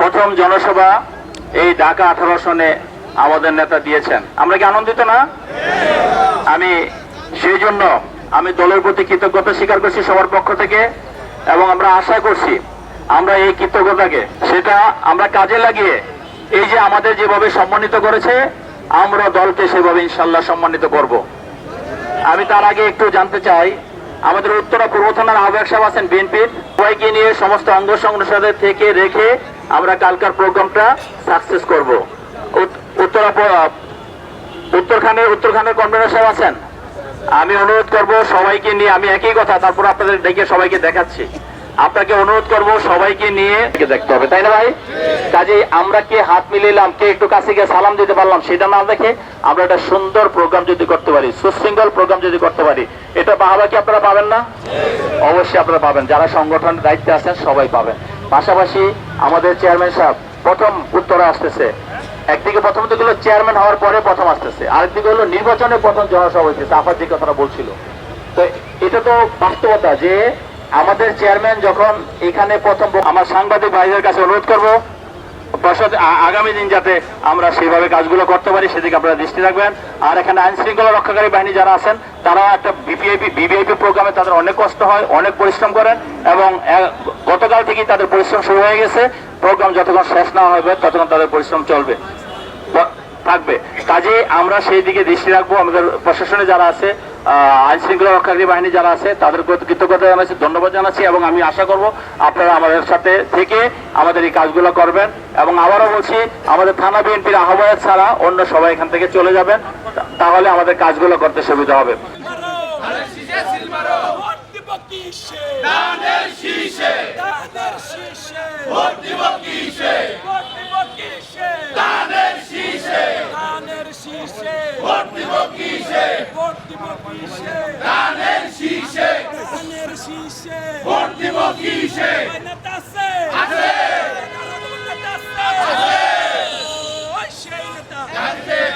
প্রথম জনসভা এই ঢাকা আঠারো সনে আমাদের নেতা দিয়েছেন। আমরা কি আনন্দিত না? আমি সেই জন্য আমি দলের প্রতি কৃতজ্ঞতা স্বীকার করছি সবার পক্ষ থেকে এবং আমরা আশা করছি আমরা এই কৃতজ্ঞতাকে, সেটা আমরা কাজে লাগিয়ে এই যে আমাদের যেভাবে সম্মানিত করেছে, আমরা দলকে সেভাবে ইনশাল্লাহ সম্মানিত করব। আমি তার আগে একটু জানতে চাই, আমাদের উত্তরা পূর্ব থানার আহ্বায়ক সাহেব আছেন বিএনপির। নিয়ে সমস্ত অঙ্গ সংগঠনের থেকে রেখে আমরা কালকার প্রোগ্রামটা সাকসেস করব। উত- উত্তরা প- উত্তরখানের কনভেনর সাহেব আছেন? আমি অনুরোধ করব সবাইকে নিয়ে, আমি একই কথা, তারপর আপনাদের ডেকে সবাইকে দেখাচ্ছি। আপনাকে অনুরোধ করব সবাইকে নিয়ে দেখতে হবে, তাই না ভাই? কাজেই আমরা কে হাত মিলিলাম কে একটু কাছে গিয়ে সালাম দিতে পারলাম সেটা না দেখে আমরা একটা সুন্দর প্রোগ্রাম যদি করতে পারি, সুশৃঙ্খল প্রোগ্রাম যদি করতে পারি, এটা বাহাবা কি আপনারা পাবেন না? অবশ্যই আপনারা পাবেন, যারা সংগঠনের দায়িত্বে আছেন সবাই পাবেন। পাশাপাশি আমাদের চেয়ারম্যান সাহেব প্রথম উত্তরে আসতেছে। একদিকে প্রথম দিকে হলো চেয়ারম্যান হওয়ার পরে প্রথম আসতেছে। আরেকদিকে হলো নির্বাচনে প্রথম জনসভা হইতেছে আফার যে কথাটা বলছিল। তো এটা তো বাস্তবতা যে আমাদের চেয়ারম্যান যখন এখানে প্রথম আমার সাংবাদিক ভাইদের কাছে অনুরোধ করব আগামী দিন যাতে আমরা সেইভাবে কাজগুলো করতে পারি, সেদিকে আপনারা দৃষ্টি রাখবেন। আর এখানে আইন শৃঙ্খলা রক্ষাকারী বাহিনী যারা আছেন তারা একটা বিপিআইপি বিবিআইপি প্রোগ্রামে তাদের অনেক কষ্ট হয়, অনেক পরিশ্রম করেন এবং গতকাল থেকেই তাদের পরিশ্রম শুরু হয়ে গেছে। প্রোগ্রাম যতক্ষণ শেষ না হবে, ততক্ষণ তাদের পরিশ্রম চলবে থাকবে। কাজে আমরা সেই দিকে দৃষ্টি রাখব। আমাদের প্রশাসনে যারা আছে আইন শৃঙ্খলা রক্ষাকারী বাহিনী যারা আছে, তাদের কৃতজ্ঞতা জানাচ্ছি, ধন্যবাদ জানাচ্ছি এবং আমি আশা করব আপনারা আমাদের সাথে থেকে আমাদের এই কাজগুলো করবেন। এবং আবারও বলছি, আমাদের থানা বিএনপির আহ্বায়ক ছাড়া অন্য সবাই এখান থেকে চলে যাবেন। তাহলে আমাদের কাজগুলো করতে সুবিধা হবে। কিসে দানের শীষে। দানের শীষে। ভোট দিব কিসে? ভোট দিব কিসে? দানের শীষে। দানের শীষে। ভোট দিব কিসে? ভোট দিব কিসে? দানের শীষে। দানের শীষে। ভোট দিব কিসে?